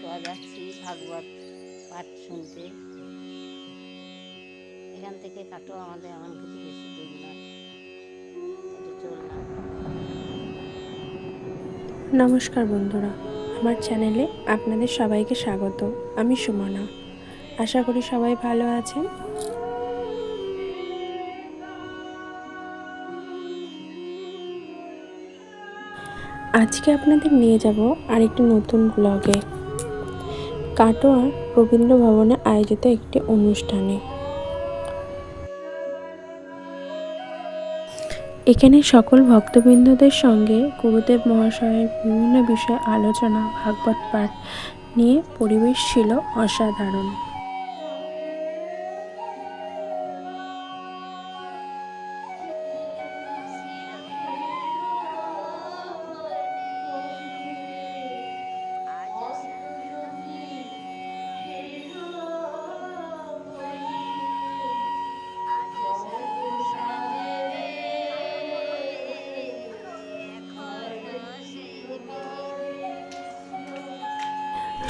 কাটোয়া যাচ্ছি ভাগবত পাঠ শুনতে। এখান থেকে কাটোয়া আমাদের এমন কিছু বেশি দূর নয় চললাম নমস্কার বন্ধুরা, আমার চ্যানেলে আপনাদের সবাইকে স্বাগত। আমি সুমনা। আশা করি সবাই ভালো আছেন। আজকে আপনাদের নিয়ে যাব আরেকটি নতুন ব্লগে কাটোয়া রবীন্দ্র ভবনে আয়োজিত একটি অনুষ্ঠানে। এখানে সকল ভক্তবৃন্দদের সঙ্গে গুরুদেব মহাশয়ের বিভিন্ন বিষয়ে আলোচনা, ভাগবত পাঠ নিয়ে পরিবেশ ছিল অসাধারণ।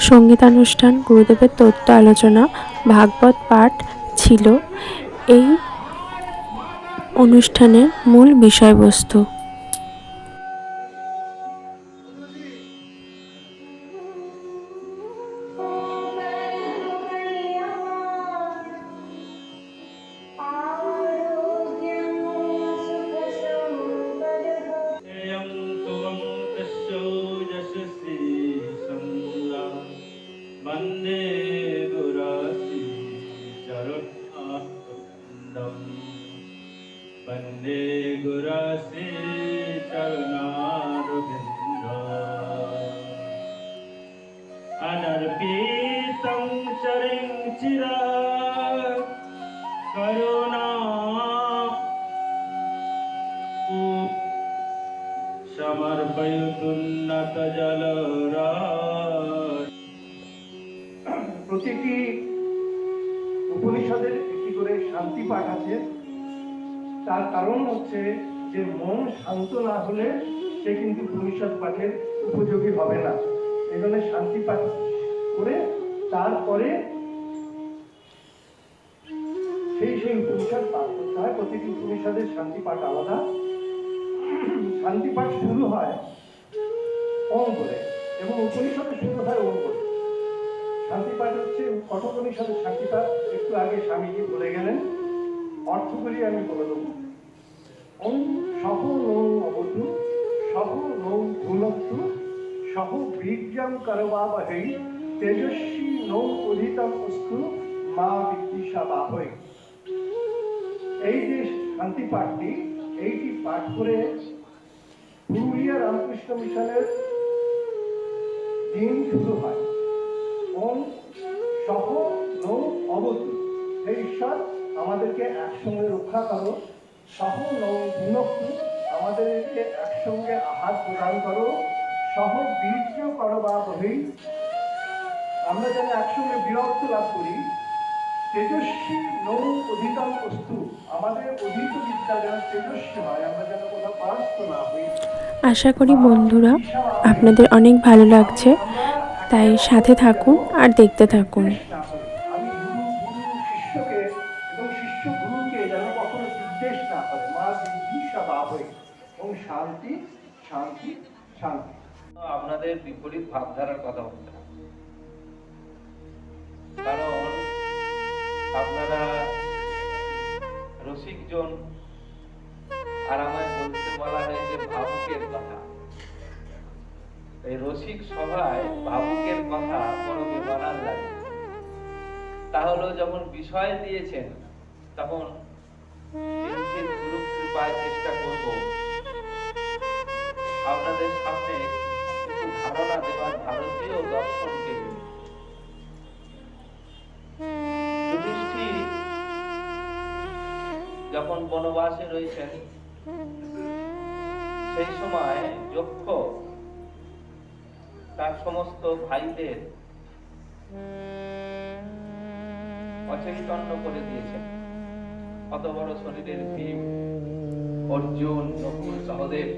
সঙ্গীতানুষ্ঠান গুরুদেবের তত্ত্ব আলোচনা ভাগবত পাঠ ছিল। এই অনুষ্ঠানের মূল বিষয়বস্তু। अन्ने दुरासी चरुणाकुंडम वंदे गुरासी चरणारुबिंद अनर्पितं शरीं चिरा প্রতিটি উপনিষদের একটি করে শান্তি পাঠ আছে। তার কারণ হচ্ছে যে মন শান্ত না হলে সে কিন্তু উপনিষদ পাঠের উপযোগী হবে না। এখানে শান্তি পাঠ করে তারপরে সেই সেই উপনিষদ পাঠ করতে হয়। প্রতিটি উপনিষদের শান্তি পাঠ আলাদা। শান্তি পাঠ শুরু হয় ওম করে এবং উপনিষদের শুরু হয় শান্তিপাঠ হচ্ছে কঠোপনিষদের শান্তিপাঠ একটু আগে স্বামীজি বলে গেলেন অর্থগুলি আমি বলে দেবো। ওম সহ নৌ অবধু সহ নৌ ভুনক্তু সহ বীর্যম করবাবহৈ তেজস্বী নৌ অধিতম অস্তু, মা বিদ্যিষা বাহৈ এই যে শান্তি পাঠটি, এইটি পাঠ করে পুরুলিয়া রামকৃষ্ণ মিশনের দিন শুরু হয়। ওম সহ নৌ অবতু হে ঈশ্বর আমাদেরকে একসঙ্গে রক্ষা করো, সহ নৌ বিনক্তু আমাদেরকে একসঙ্গে আহার প্রদান করো, সহ বীর্য করো বা বহি আমরা যেন একসঙ্গে বিরক্ত লাভ করি। তেজস্বী নৌ অধিতম বস্তু, আমাদের অধিত বিদ্যা যেন তেজস্বী হয়, আমরা যেন কোথাও পরাস্ত না হই। আশা করি বন্ধুরা, আপনাদের অনেক ভালো লাগছে। তাই সাথে থাকুন আর দেখতে থাকুন। শান্তি শান্তি শান্তি আপনাদের বিপরীত ভাবধারার কথা বলতে কারণ আপনারা রসিকজন আর আমায় বলতে বলা হয়েছে ভাবুকের কথা। এই রসিক সভায় ভাবুকের কথা কোনো লাগে। তা হলো যখন বিষয় দিয়েছেন, তখন কৃপায় চেষ্টা করব। আপনাদের সামনে ধারণা দেওয়ার ভারতীয় দর্শনকে যখন বনবাসে রয়েছেন, সেই সময় যক্ষ তার সমস্ত ভাইদের অচৈতন্য করে দিয়েছেন। অত বড় শরীরের ভীম, অর্জুন, নকুল, সহদেব।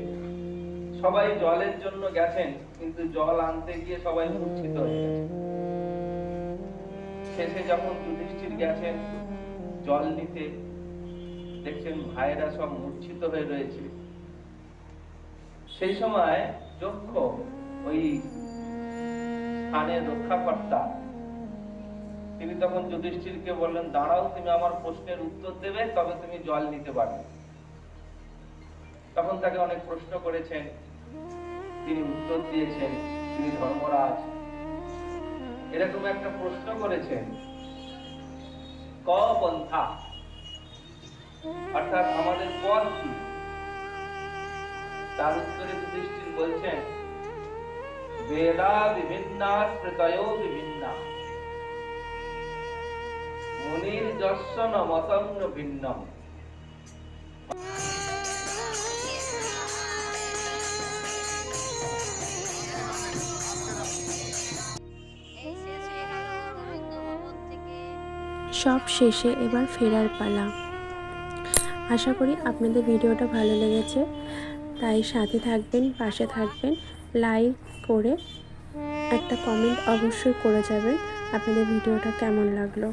সবাই জলের জন্য গেছেন, কিন্তু জল আনতে গিয়ে সবাই মূর্ছিত হয়ে গেছে। শেষে যখন যুধিষ্ঠির গেছেন, জল নিতে দেখছেন ভাইরা সব মূর্ছিত হয়ে রয়েছে। সেই সময় যক্ষ ওই স্থানের রক্ষাকর্তা। তিনি তখন যুধিষ্ঠিরকে বললেন, দাঁড়াও, তুমি আমার প্রশ্নের উত্তর দেবে, তবে তুমি জল নিতে পারবে। তখন তাকে অনেক প্রশ্ন করেছেন। তিনি উত্তর দিয়েছেন, তিনি ধর্মরাজ। এরকম একটা প্রশ্ন করেছেন। ক পন্থা? অর্থাৎ আমাদের পথ কি? তার উত্তরে যুধিষ্ঠির বলছেন সব শেষে এবার ফেরার পালা। আশা করি আপনাদের ভিডিওটা ভালো লেগেছে। তাই সাথে থাকবেন, পাশে থাকবেন। লাইক করে একটা কমেন্ট অবশ্যই করে যাবেন। আপনাদের ভিডিওটা কেমন লাগল?